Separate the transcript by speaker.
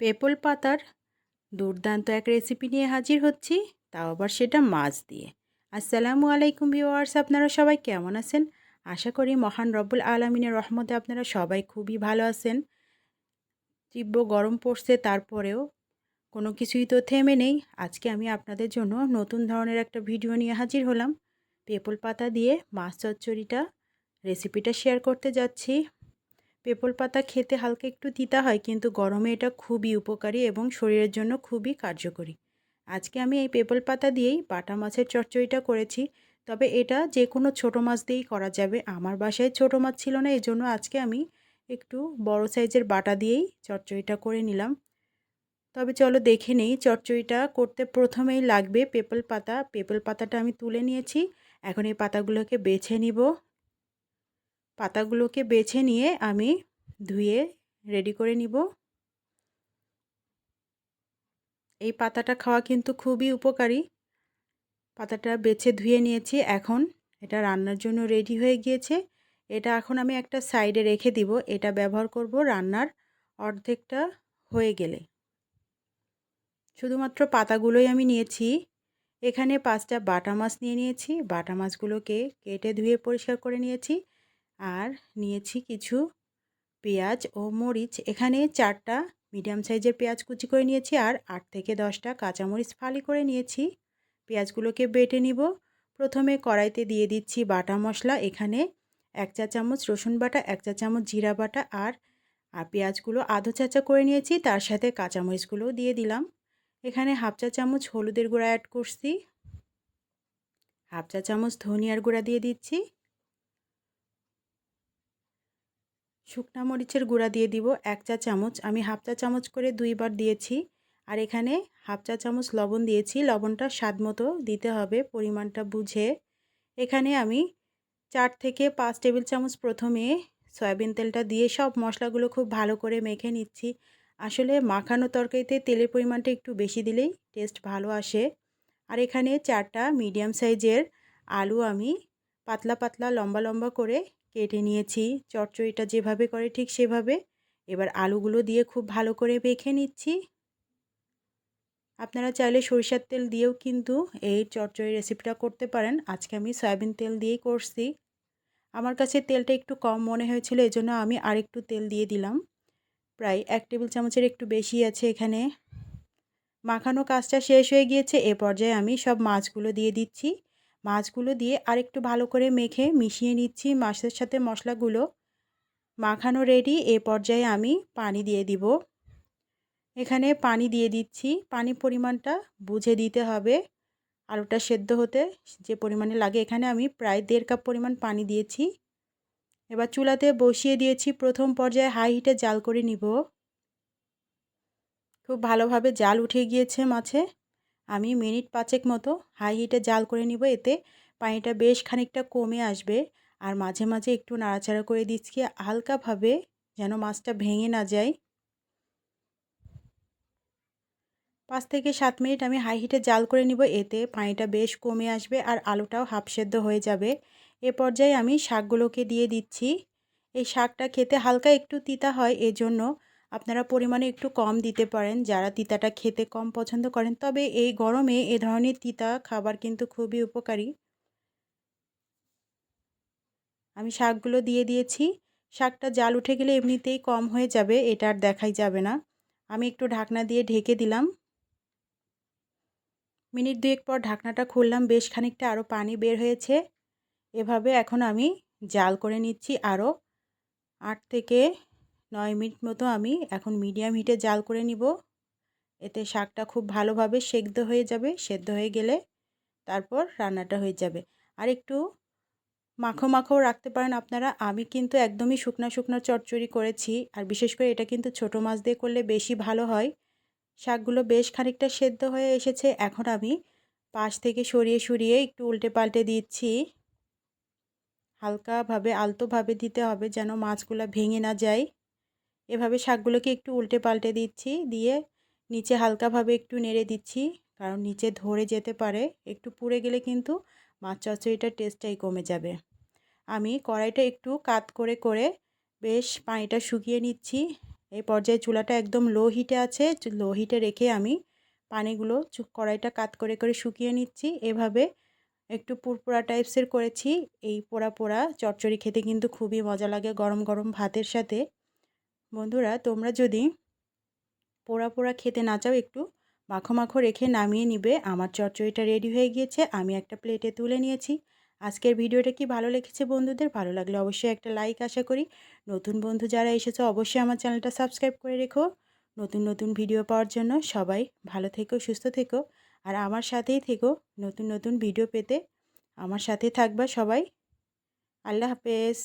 Speaker 1: PayPal পাতার দুর্দান্ত এক রেসিপি নিয়ে হাজির হচ্ছি, তাও আবার সেটা মাছ দিয়ে। আসসালামু আলাইকুম ভিওয়ার্স আপনারা সবাই কেমন আছেন? আশা করি মহান রব্বুল আলমিনের রহমতে আপনারা সবাই খুবই ভালো আছেন। তীব্র গরম পড়ছে, তারপরেও কোনো কিছুই তো থেমে নেই। আজকে আমি আপনাদের জন্য নতুন ধরনের একটা ভিডিও নিয়ে হাজির হলাম। পেপল পাতা দিয়ে মাছ চচ্চড়িটা রেসিপিটা শেয়ার করতে যাচ্ছি। পেপল পাতা খেতে হালকা একটু তিতা হয়, কিন্তু গরমে এটা খুবই উপকারী এবং শরীরের জন্য খুবই কার্যকরী। আজকে আমি এই পেপল পাতা দিয়েই বাটা মাছের চচ্চড়িটা করেছি, তবে এটা যে কোনো ছোটো মাছ দিয়েই করা যাবে। আমার বাসায় ছোটো মাছ ছিল না এই জন্য আজকে আমি একটু বড় সাইজের বাটা দিয়েই চচ্চড়িটা করে নিলাম। তবে চলো দেখে নেই, চচ্চড়িটা করতে প্রথমেই লাগবে পেপল পাতা। পেপল পাতাটা আমি তুলে নিয়েছি, এখন এই পাতাগুলোকে বেছে নিব। পাতাগুলোকে বেছে নিয়ে আমি ধুয়ে রেডি করে নিব। এই পাতাটা খাওয়া কিন্তু খুবই উপকারী। পাতাটা বেছে ধুয়ে নিয়েছি, এখন এটা রান্নার জন্য রেডি হয়ে গিয়েছে। এটা এখন আমি একটা সাইডে রেখে দিব, এটা ব্যবহার করব রান্নার অর্ধেকটা হয়ে গেলে। শুধুমাত্র পাতাগুলোই আমি নিয়েছি। এখানে পাঁচটা বাটা মাছ নিয়ে নিয়েছি, বাটা মাছগুলোকে কেটে ধুয়ে পরিষ্কার করে নিয়েছি। আর নিয়েছি কিছু পেঁয়াজ ও মরিচ। এখানে চারটা মিডিয়াম সাইজের পেঁয়াজ কুচি করে নিয়েছি আর আট থেকে দশটা কাঁচামরিচ ফালি করে নিয়েছি। পেঁয়াজগুলোকে বেটে নিব। প্রথমে কড়াইতে দিয়ে দিচ্ছি বাটা মশলা। এখানে এক চা চামচ রসুন বাটা, এক চা চামচ জিরা বাটা আর আর পেঁয়াজগুলো আধো চাচা করে নিয়েছি। তার সাথে কাঁচামরিচগুলোও দিয়ে দিলাম। এখানে হাফ চা চামচ হলুদের গুঁড়া অ্যাড করছি। হাফ চা চামচ ধনিয়ার গুঁড়া দিয়ে দিচ্ছি। শুকনা মরিচের গুঁড়া দিয়ে দিব এক চা চামচ। আমি হাফ চা চামচ করে দুইবার দিয়েছি। আর এখানে হাফ চা চামচ লবণ দিয়েছি। লবণটা স্বাদ মতো দিতে হবে, পরিমাণটা বুঝে। এখানে আমি চার থেকে পাঁচ টেবিল চামচ প্রথমে সয়াবিন তেলটা দিয়ে সব মশলাগুলো খুব ভালো করে মেখে নিচ্ছি। আসলে মাখানো তরকারিতে তেলের পরিমাণটা একটু বেশি দিলেই টেস্ট ভালো আসে। আর এখানে চারটা মিডিয়াম সাইজের আলু আমি পাতলা পাতলা লম্বা লম্বা করে কেটে নিয়েছি। চটচড়িটা যেভাবে করে ঠিক সেভাবে। এবার আলুগুলো দিয়ে খুব ভালো করে মেখে নিচ্ছি। আপনারা চাইলে সরিষার তেল দিয়েও কিন্তু এই চটচড়ি রেসিপিটা করতে পারেন। আজকে আমি সয়াবিন তেল দিয়েই করছি। আমার কাছে তেলটা একটু কম মনে হয়েছিল, এজন্য আমি আরেকটু তেল দিয়ে দিলাম। প্রায় এক টেবিল চামচের একটু বেশি আছে এখানে। মাখানো কাজটা শেষ হয়ে গিয়েছে, এ পর্যায়ে আমি সব মাছগুলো দিয়ে দিচ্ছি। মাছগুলো দিয়ে আরেকটু ভালো করে মেখে মিশিয়ে নিচ্ছি মাছের সাথে মশলাগুলো। মাখানো রেডি এ পর্যায়ে আমি পানি দিয়ে দিব। এখানে পানি দিয়ে দিচ্ছি। পানি পরিমাণটা বুঝে দিতে হবে। আলুটা সেদ্ধ হতে যে পরিমাণে লাগে এখানে আমি প্রায় দেড় কাপ পরিমাণ পানি দিয়েছি। এবার চুলাতে বসিয়ে দিয়েছি। প্রথম পর্যায়ে হাই হিটে জাল করে নিব। খুব ভালোভাবে জাল উঠে গিয়েছে মাছে। আমি মিনিট পাঁচেক মতো হাই হিটে জাল করে নিব, এতে পানিটা বেশ খানিকটা কমে আসবে। আর মাঝে মাঝে একটু নাড়াচাড়া করে দিচ্ছি, হালকাভাবে যেন মাছটা ভেঙে না যায়। পাঁচ থেকে সাত মিনিট আমি হাই হিটে জাল করে নিব, এতে পানিটা বেশ কমে আসবে আর আলুটাও হাফ সেদ্ধ হয়ে যাবে। এ পর্যায়ে আমি শাকগুলোকে দিয়ে দিচ্ছি। এই শাকটা খেতে হালকা একটু তিতা হয়, এজন্য আপনারা পরিমাণে একটু কম দিতে পারেন। যারা তিতাটা খেতে কম পছন্দ করেন, তবে এই গরমে এ ধরনের তিতা খাবার কিন্তু খুবই উপকারী। আমি শাকগুলো দিয়ে দিয়েছি। শাকটা জাল উঠে গেলে এমনিতেই কম হয়ে যাবে, এটা আর দেখাই যাবে না। আমি একটু ঢাকনা দিয়ে ঢেকে দিলাম। মিনিট দুয়েক পর ঢাকনাটা খুললাম, বেশ খানিকটা আরও পানি বের হয়েছে। এভাবে এখন আমি জাল করে নিচ্ছি আরও আট থেকে নয় মিনিট মতো আমি এখন মিডিয়াম হিটে জাল করে নিব। এতে শাকটা খুব ভালোভাবে সেদ্ধ হয়ে যাবে, সেদ্ধ হয়ে গেলে তারপর রান্নাটা হয়ে যাবে। আর একটু মাখো মাখোও রাখতে পারেন আপনারা। আমি কিন্তু একদমই শুকনা শুকনো চটচড়ি করেছি। আর বিশেষ করে এটা কিন্তু ছোটো মাছ দিয়ে করলে বেশি ভালো হয়। শাকগুলো বেশ খানিকটা সেদ্ধ হয়ে এসেছে। এখন আমি পাশ থেকে সরিয়ে সরিয়ে একটু উল্টে পাল্টে দিচ্ছি। হালকাভাবে, আলতোভাবে দিতে হবে যেন মাছগুলো ভেঙে না যায়। এভাবে শাকগুলোকে একটু উল্টে পাল্টে দিচ্ছি, দিয়ে নিচে হালকাভাবে একটু নেড়ে দিচ্ছি, কারণ নিচে ধরে যেতে পারে। একটু পুড়ে গেলে কিন্তু মাছ চচ্চড়িটার টেস্টটাই কমে যাবে। আমি কড়াইটা একটু কাত করে করে বেশ পানিটা শুকিয়ে নিচ্ছি। এই পর্যায়ে চুলাটা একদম লো হিটে আছে লো হিটে রেখে আমি পানিগুলো কড়াইটা কাত করে করে শুকিয়ে নিচ্ছি। এভাবে একটু পুরপোড়া টাইপসের করেছি। এই পোড়া পোড়া চচ্চড়ি খেতে কিন্তু খুবই মজা লাগে গরম গরম ভাতের সাথে। বন্ধুরা, তোমরা যদি পোড়া পোড়া খেতে না চাও, একটু মাখো মাখো রেখে নামিয়ে নিবে। আমার চচ্চড়িটা রেডি হয়ে গিয়েছে। আমি একটা প্লেটে তুলে নিয়েছি। আজকের ভিডিওটা কি ভালো লেগেছে বন্ধুদের? ভালো লাগলে অবশ্যই একটা লাইক আশা করি। নতুন বন্ধু যারা এসেছে, অবশ্যই আমার চ্যানেলটা সাবস্ক্রাইব করে রেখো। নতুন নতুন ভিডিও পাওয়ার জন্য সবাই ভালো থেকো, সুস্থ থেকো। আর আমার সাথেই থেকো নতুন নতুন ভিডিও পেতে। আমার সাথে থাকবা সবাই। আল্লাহ হাফেজ।